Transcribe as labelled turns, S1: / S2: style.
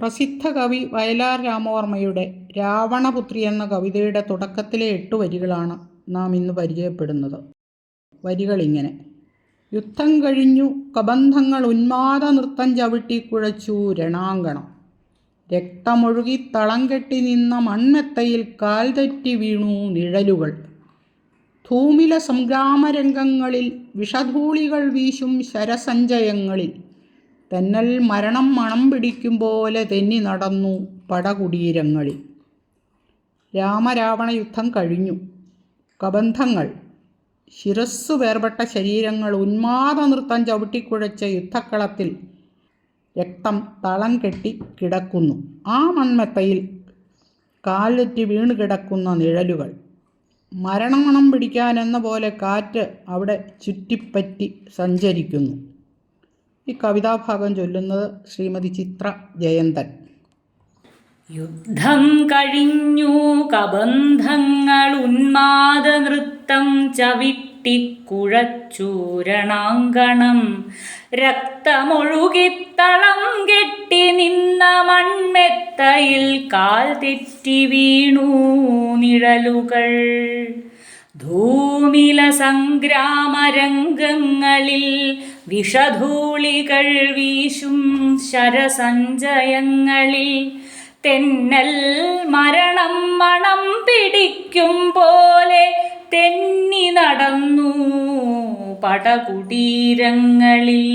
S1: പ്രസിദ്ധ കവി വയലാർ രാമവർമ്മയുടെ രാവണപുത്രി എന്ന കവിതയുടെ തുടക്കത്തിലെ എട്ട് വരികളാണ് നാം ഇന്ന് പരിചയപ്പെടുന്നത്. വരികളിങ്ങനെ. യുദ്ധം കഴിഞ്ഞു കബന്ധങ്ങൾ ഉന്മാദ നൃത്തം ചവിട്ടി കുഴച്ചു രണാങ്കണം. രക്തമൊഴുകി തളം കെട്ടി നിന്ന മൺമെത്തയിൽ കാൽ തെറ്റി വീണു നിഴലുകൾ. ധൂമില സംഗ്രാമരംഗങ്ങളിൽ വിഷധൂളികൾ വീശും ശരസഞ്ചയങ്ങളിൽ തെന്നൽ മരണം മണം പിടിക്കും പോലെ തെന്നി നടന്നു പടകുടീരങ്ങളിൽ. രാമരാവണ യുദ്ധം കഴിഞ്ഞു. കബന്ധങ്ങൾ. ശിരസ്സു വേർപെട്ട ശരീരങ്ങൾ ഉന്മാദ നൃത്തം ചവിട്ടിക്കുഴച്ച യുദ്ധക്കളത്തിൽ രക്തം തളം കെട്ടി കിടക്കുന്നു. ആ മൺമെത്തയിൽ കാലെറ്റി വീണ് കിടക്കുന്ന നിഴലുകൾ. മരണമണം പിടിക്കാനെന്ന പോലെ കാറ്റ് അവിടെ ചുറ്റിപ്പറ്റി സഞ്ചരിക്കുന്നു. ഈ കവിതാഭാഗം ചൊല്ലുന്നത് ശ്രീമതി ചിത്ര ജയന്തൻ.
S2: യുദ്ധം കഴിഞ്ഞു കബന്ധങ്ങൾ ഉന്മാദ നൃത്തം ചവിട്ടിക്കുഴച്ചൂരണാങ്കണം രക്തമൊഴുകിത്തളം കെട്ടി നിന്ന മൺമെത്തയിൽ കാൽ തെറ്റി വീണു നിഴലുകൾ. ധൂമില സംഗ്രാമരംഗങ്ങളിൽ വിഷധൂളികൾ വീശും ശരസഞ്ചയങ്ങളിൽ തെന്നൽ മരണം മണം പിടിക്കും പോലെ തെന്നി നടന്നു പടകുടീരങ്ങളിൽ.